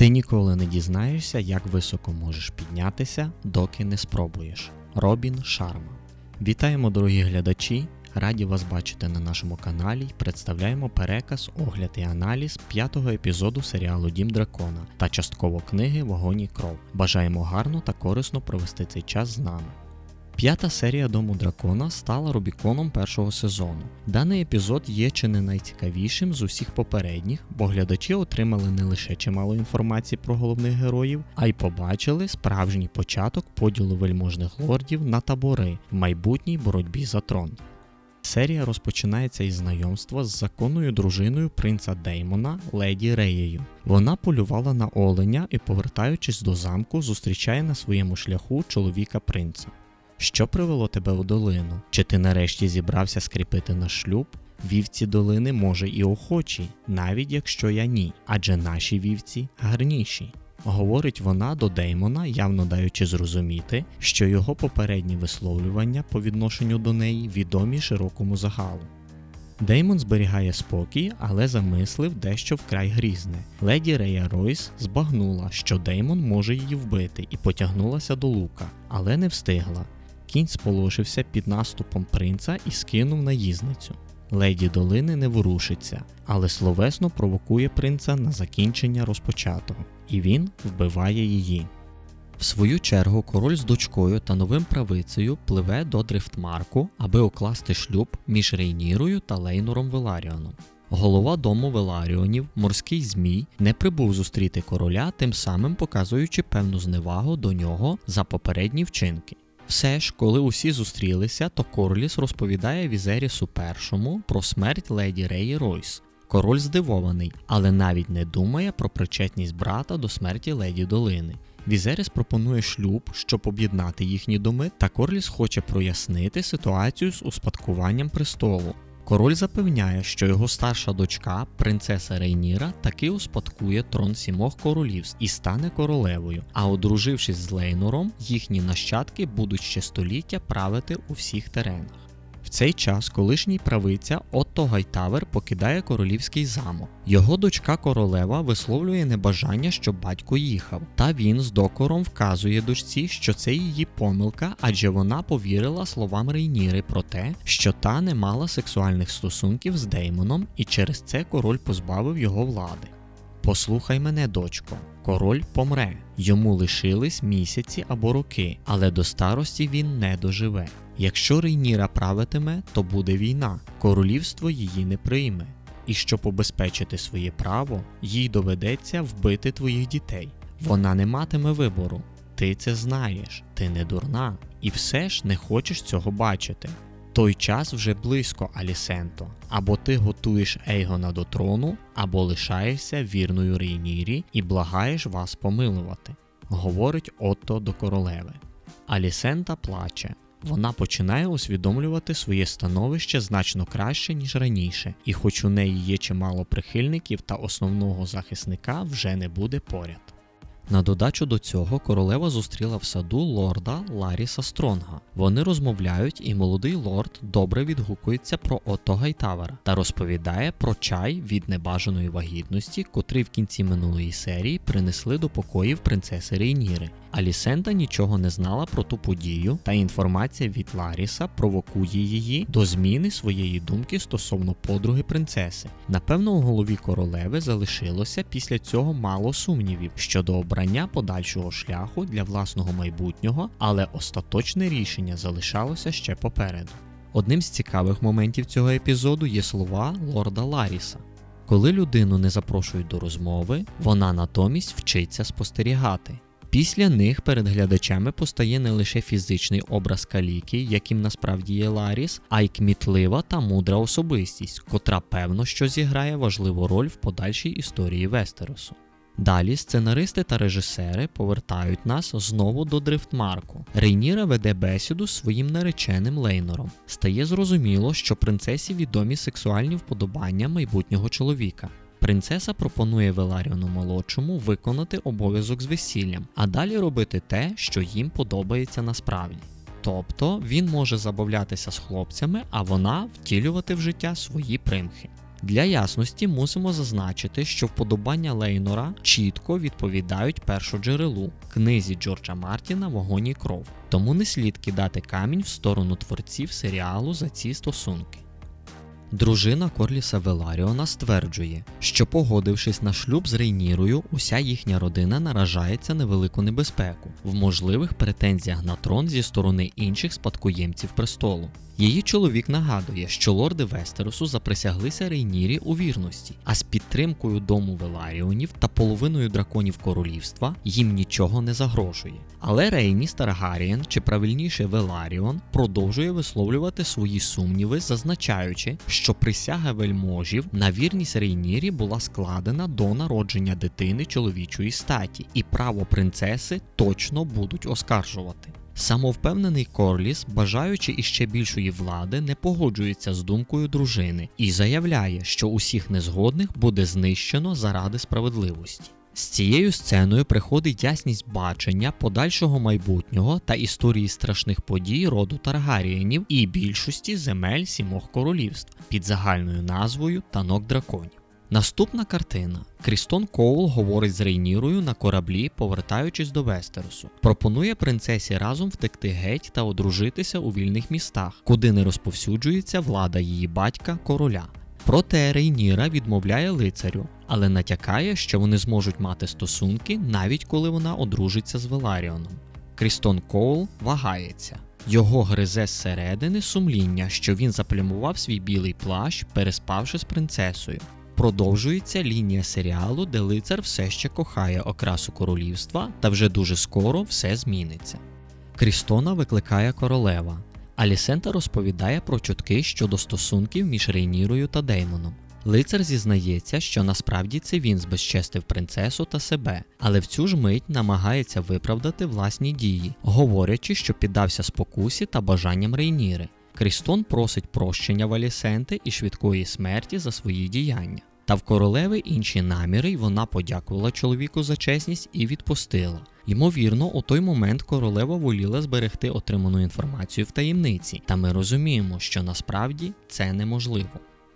Ти ніколи не дізнаєшся, як високо можеш піднятися, доки не спробуєш. Робін Шарма. Вітаємо, дорогі глядачі! Раді вас бачити на нашому каналі і представляємо переказ, огляд і аналіз п'ятого епізоду серіалу Дім Дракона та частково книги Вогонь і кров. Бажаємо гарно та корисно провести цей час з нами. П'ята серія Дому Дракона стала Рубіконом першого сезону. Даний епізод є чи не найцікавішим з усіх попередніх, бо глядачі отримали не лише чимало інформації про головних героїв, а й побачили справжній початок поділу вельможних лордів на табори в майбутній боротьбі за трон. Серія розпочинається із знайомства з законною дружиною принца Деймона леді Реєю. Вона полювала на оленя і, повертаючись до замку, зустрічає на своєму шляху чоловіка принца. Що привело тебе у долину? Чи ти нарешті зібрався скріпити наш шлюб? Вівці долини може і охочі, навіть якщо я ні, адже наші вівці гарніші. Говорить вона до Деймона, явно даючи зрозуміти, що його попередні висловлювання по відношенню до неї відомі широкому загалу. Деймон зберігає спокій, але замислив дещо вкрай грізне. Леді Рея Ройс збагнула, що Деймон може її вбити, і потягнулася до лука, але не встигла. Кінь сполошився під наступом принца і скинув наїзницю. Леді долини не ворушиться, але словесно провокує принца на закінчення розпочатого, і він вбиває її. В свою чергу король з дочкою та новим правицею пливе до Дрифтмарку, аби укласти шлюб між Рейнірою та Лейнором Веларіоном. Голова дому Веларіонів, морський змій, не прибув зустріти короля, тим самим показуючи певну зневагу до нього за попередні вчинки. Все ж, коли усі зустрілися, то Корліс розповідає Візерісу першому про смерть леді Реї Ройс. Король здивований, але навіть не думає про причетність брата до смерті леді долини. Візеріс пропонує шлюб, щоб об'єднати їхні доми, та Корліс хоче прояснити ситуацію з успадкуванням престолу. Король запевняє, що його старша дочка, принцеса Рейніра, таки успадкує трон сімох королівств і стане королевою. А одружившись з Лейнором, їхні нащадки будуть ще століття правити у всіх теренах. Цей час колишній правиця Отто Гайтавер покидає королівський замок. Його дочка королева висловлює небажання, щоб батько їхав, та він з докором вказує дочці, що це її помилка, адже вона повірила словам Рейніри про те, що та не мала сексуальних стосунків з Деймоном, і через це король позбавив його влади. Послухай мене, дочко, король помре, йому лишились місяці або роки, але до старості він не доживе. Якщо Рейніра правитиме, то буде війна, королівство її не прийме. І щоб обезпечити своє право, їй доведеться вбити твоїх дітей. Вона не матиме вибору. Ти це знаєш, ти не дурна, і все ж не хочеш цього бачити. Той час вже близько, Алісенто. Або ти готуєш Ейгона до трону, або лишаєшся вірною Рейнірі і благаєш вас помилувати, говорить Отто до королеви. Алісента плаче. Вона починає усвідомлювати своє становище значно краще, ніж раніше, і хоч у неї є чимало прихильників та основного захисника вже не буде поряд. На додачу до цього королева зустріла в саду лорда Ларіса Стронга. Вони розмовляють, і молодий лорд добре відгукується про Отто Гайтавера та розповідає про чай від небажаної вагітності, котрий в кінці минулої серії принесли до покоїв принцеси Рейніри. Алісента нічого не знала про ту подію, та інформація від Ларіса провокує її до зміни своєї думки стосовно подруги принцеси. Напевно, у голові королеви залишилося після цього мало сумнівів щодо обрання подальшого шляху для власного майбутнього, але остаточне рішення залишалося ще попереду. Одним з цікавих моментів цього епізоду є слова лорда Ларіса. Коли людину не запрошують до розмови, вона натомість вчиться спостерігати. Після них перед глядачами постає не лише фізичний образ каліки, яким насправді є Ларіс, а й кмітлива та мудра особистість, котра певно що зіграє важливу роль в подальшій історії Вестеросу. Далі сценаристи та режисери повертають нас знову до Дрифтмарку. Рейніра веде бесіду з своїм нареченим Лейнором. Стає зрозуміло, що принцесі відомі сексуальні вподобання майбутнього чоловіка. Принцеса пропонує Веларіону молодшому виконати обов'язок з весіллям, а далі робити те, що їм подобається насправді. Тобто він може забавлятися з хлопцями, а вона втілювати в життя свої примхи. Для ясності мусимо зазначити, що вподобання Лейнора чітко відповідають першоджерелу книзі Джорджа Мартіна Вогонь і кров, тому не слід кидати камінь в сторону творців серіалу за ці стосунки. Дружина Корліса Веларіона стверджує, що погодившись на шлюб з Рейнірою, уся їхня родина наражається на велику небезпеку в можливих претензіях на трон зі сторони інших спадкоємців престолу. Її чоловік нагадує, що лорди Вестеросу заприсяглися Рейнірі у вірності, а з підтримкою дому Веларіонів та половиною драконів королівства їм нічого не загрожує. Але Рейніс Таргарієн, чи правильніше Веларіон, продовжує висловлювати свої сумніви, зазначаючи, що присяга вельможів на вірність Рейнірі була складена до народження дитини чоловічої статі, і право принцеси точно будуть оскаржувати. Самовпевнений Корліс, бажаючи іще більшої влади, не погоджується з думкою дружини і заявляє, що усіх незгодних буде знищено заради справедливості. З цією сценою приходить ясність бачення подальшого майбутнього та історії страшних подій роду Таргарієнів і більшості земель сімох королівств під загальною назвою Танок драконів. Наступна картина. Крістон Коул говорить з Рейнірою на кораблі, повертаючись до Вестеросу. Пропонує принцесі разом втекти геть та одружитися у вільних містах, куди не розповсюджується влада її батька короля. Проте Рейніра відмовляє лицарю, але натякає, що вони зможуть мати стосунки навіть коли вона одружиться з Веларіоном. Крістон Коул вагається. Його гризе зсередини сумління, що він заплямував свій білий плащ, переспавши з принцесою. Продовжується лінія серіалу, де лицар все ще кохає окрасу королівства, та вже дуже скоро все зміниться. Крістона викликає королева. Алісента розповідає про чутки щодо стосунків між Рейнірою та Деймоном. Лицар зізнається, що насправді це він збезчестив принцесу та себе, але в цю ж мить намагається виправдати власні дії, говорячи, що піддався спокусі та бажанням Рейніри. Крістон просить прощення в Алісенти і швидкої смерті за свої діяння. Та в королеви інші наміри, й вона подякувала чоловіку за чесність і відпустила. Ймовірно, у той момент королева воліла зберегти отриману інформацію в таємниці, та ми розуміємо, що насправді це неможливо.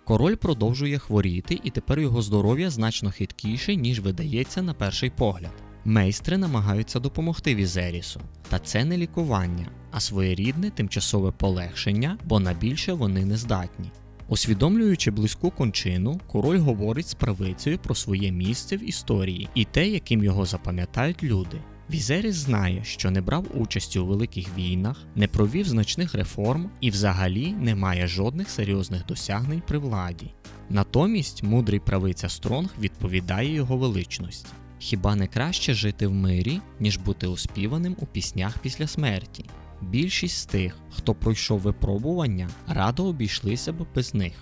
Король продовжує хворіти, і тепер його здоров'я значно хиткіше, ніж видається на перший погляд. Мейстри намагаються допомогти Візерісу, та це не лікування, а своєрідне тимчасове полегшення, бо на більше вони не здатні. Усвідомлюючи близьку кончину, король говорить з правицею про своє місце в історії і те, яким його запам'ятають люди. Візеріс знає, що не брав участі у великих війнах, не провів значних реформ і взагалі не має жодних серйозних досягнень при владі. Натомість мудрий правиця Стронг відповідає його величності. Хіба не краще жити в мирі, ніж бути оспіваним у піснях після смерті? Більшість з тих, хто пройшов випробування, радо обійшлися б без них.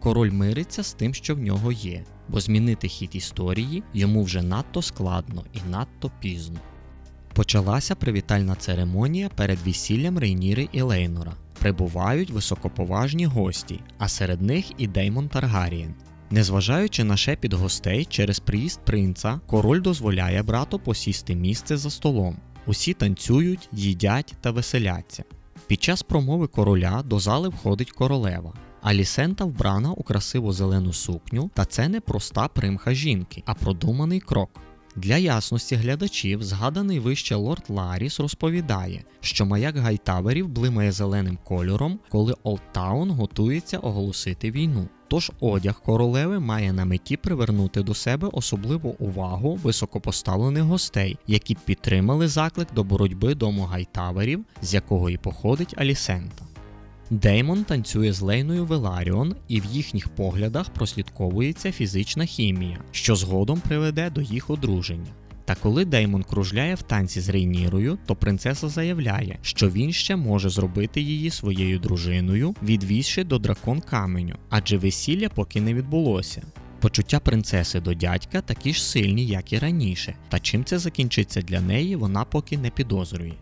Король мириться з тим, що в нього є, бо змінити хід історії йому вже надто складно і надто пізно. Почалася привітальна церемонія перед весіллям Рейніри і Лейнора. Прибувають високоповажні гості, а серед них і Деймон Таргарієн. Незважаючи на шепіт гостей через приїзд принца, король дозволяє брату посісти місце за столом. Усі танцюють, їдять та веселяться. Під час промови короля до зали входить королева. Алісента вбрана у красиву зелену сукню, та це не проста примха жінки, а продуманий крок. Для ясності глядачів згаданий вище лорд Ларіс розповідає, що маяк гайтаверів блимає зеленим кольором, коли Олдтаун готується оголосити війну. Тож одяг королеви має на меті привернути до себе особливу увагу високопоставлених гостей, які підтримали заклик до боротьби дому гайтаверів, з якого і походить Алісента. Деймон танцює з Лейною Веларіон, і в їхніх поглядах прослідковується фізична хімія, що згодом приведе до їх одруження. Та коли Деймон кружляє в танці з Рейнірою, то принцеса заявляє, що він ще може зробити її своєю дружиною, відвізши до дракон каменю, адже весілля поки не відбулося. Почуття принцеси до дядька такі ж сильні, як і раніше, та чим це закінчиться для неї, вона поки не підозрює.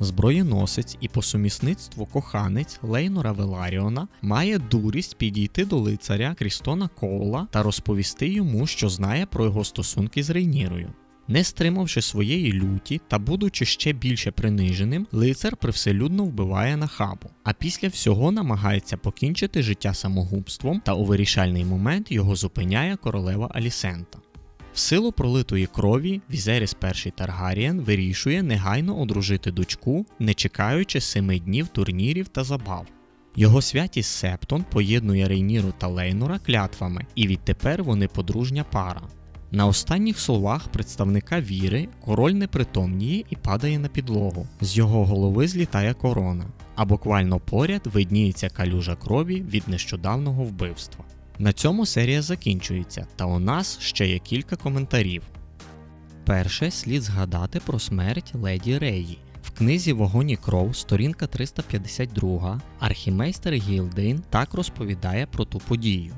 Зброєносець і по сумісництву коханець Лейнора Веларіона має дурість підійти до лицаря Крістона Коула та розповісти йому, що знає про його стосунки з Рейнірою. Не стримавши своєї люті та будучи ще більше приниженим, лицар привселюдно вбиває нахабу, а після всього намагається покінчити життя самогубством та у вирішальний момент його зупиняє королева Алісента. В силу пролитої крові Візеріс І Таргарієн вирішує негайно одружити дочку, не чекаючи семи днів турнірів та забав. Його святість Септон поєднує Рейніру та Лейнора клятвами, і відтепер вони подружня пара. На останніх словах представника віри король непритомніє і падає на підлогу. З його голови злітає корона, а буквально поряд видніється калюжа крові від нещодавнього вбивства. На цьому серія закінчується, та у нас ще є кілька коментарів. Перше слід згадати про смерть леді Реї. В книзі Вогонь і кров, сторінка 352, архімейстер Гілдейн так розповідає про ту подію.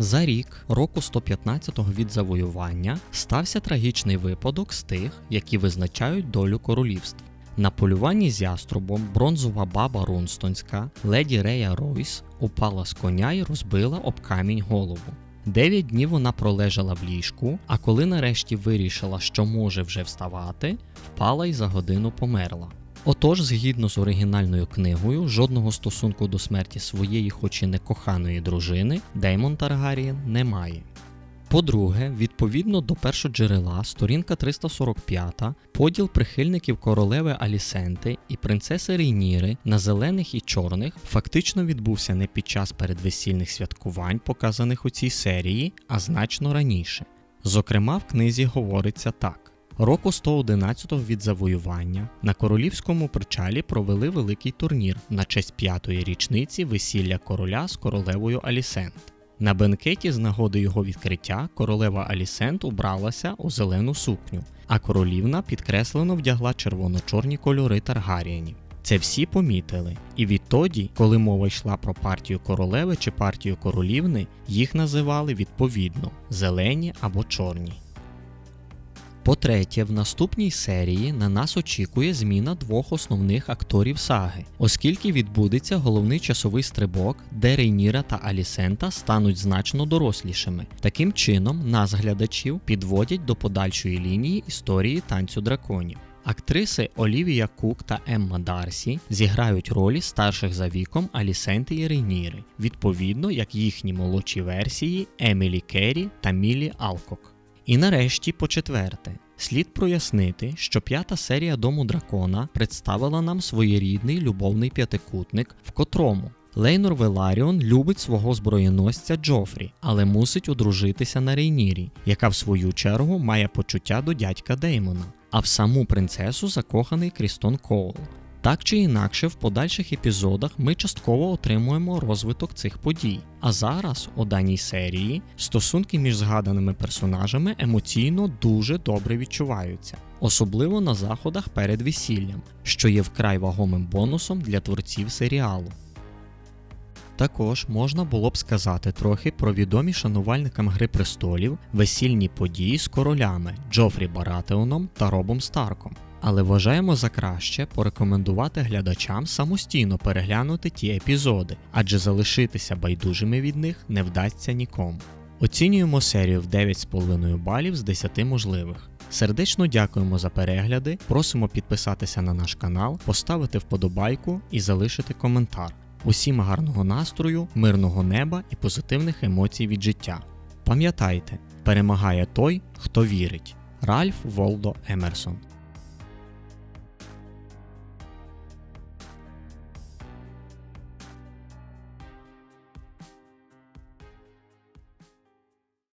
За рік, року 115-го від завоювання, стався трагічний випадок з тих, які визначають долю королівств. На полюванні з яструбом бронзова баба Рунстонська, леді Рея Ройс, упала з коня і розбила об камінь голову. Дев'ять днів вона пролежала в ліжку, а коли нарешті вирішила, що може вже вставати, впала і за годину померла. Отож, згідно з оригінальною книгою, жодного стосунку до смерті своєї, хоч і некоханої дружини, Деймон Таргарієн не має. По-друге, відповідно до першоджерела, сторінка 345, поділ прихильників королеви Алісенти і принцеси Рейніри на зелених і чорних фактично відбувся не під час передвесільних святкувань, показаних у цій серії, а значно раніше. Зокрема, в книзі говориться так. Року 111-го від завоювання на королівському причалі провели великий турнір на честь п'ятої річниці весілля короля з королевою Алісент. На бенкеті з нагоди його відкриття королева Алісент убралася у зелену сукню, а королівна підкреслено вдягла червоно-чорні кольори Таргарієнів. Це всі помітили, і відтоді, коли мова йшла про партію королеви чи партію королівни, їх називали відповідно зелені або чорні. По-третє, в наступній серії на нас очікує зміна двох основних акторів саги, оскільки відбудеться головний часовий стрибок, де Рейніра та Алісента стануть значно дорослішими. Таким чином, нас, глядачів, підводять до подальшої лінії історії танцю драконів. Актриси Олівія Кук та Емма Дарсі зіграють ролі старших за віком Алісенти і Рейніри, відповідно як їхні молодші версії Емілі Керрі та Мілі Алкок. І нарешті, по четверте, слід прояснити, що п'ята серія Дому дракона представила нам своєрідний любовний п'ятикутник, в котрому Лейнор Веларіон любить свого зброєносця Джофрі, але мусить одружитися на Рейнірі, яка в свою чергу має почуття до дядька Деймона, а в саму принцесу закоханий Крістон Коул. Так чи інакше, в подальших епізодах ми частково отримуємо розвиток цих подій. А зараз, у даній серії, стосунки між згаданими персонажами емоційно дуже добре відчуваються, особливо на заходах перед весіллям, що є вкрай вагомим бонусом для творців серіалу. Також можна було б сказати трохи про відомі шанувальникам Гри престолів весільні події з королями Джофрі Баратеоном та Робом Старком. Але вважаємо за краще порекомендувати глядачам самостійно переглянути ті епізоди, адже залишитися байдужими від них не вдасться нікому. Оцінюємо серію в 9,5 балів з 10 можливих. Сердечно дякуємо за перегляди, просимо підписатися на наш канал, поставити вподобайку і залишити коментар. Усім гарного настрою, мирного неба і позитивних емоцій від життя. Пам'ятайте, перемагає той, хто вірить. Ральф Волдо Емерсон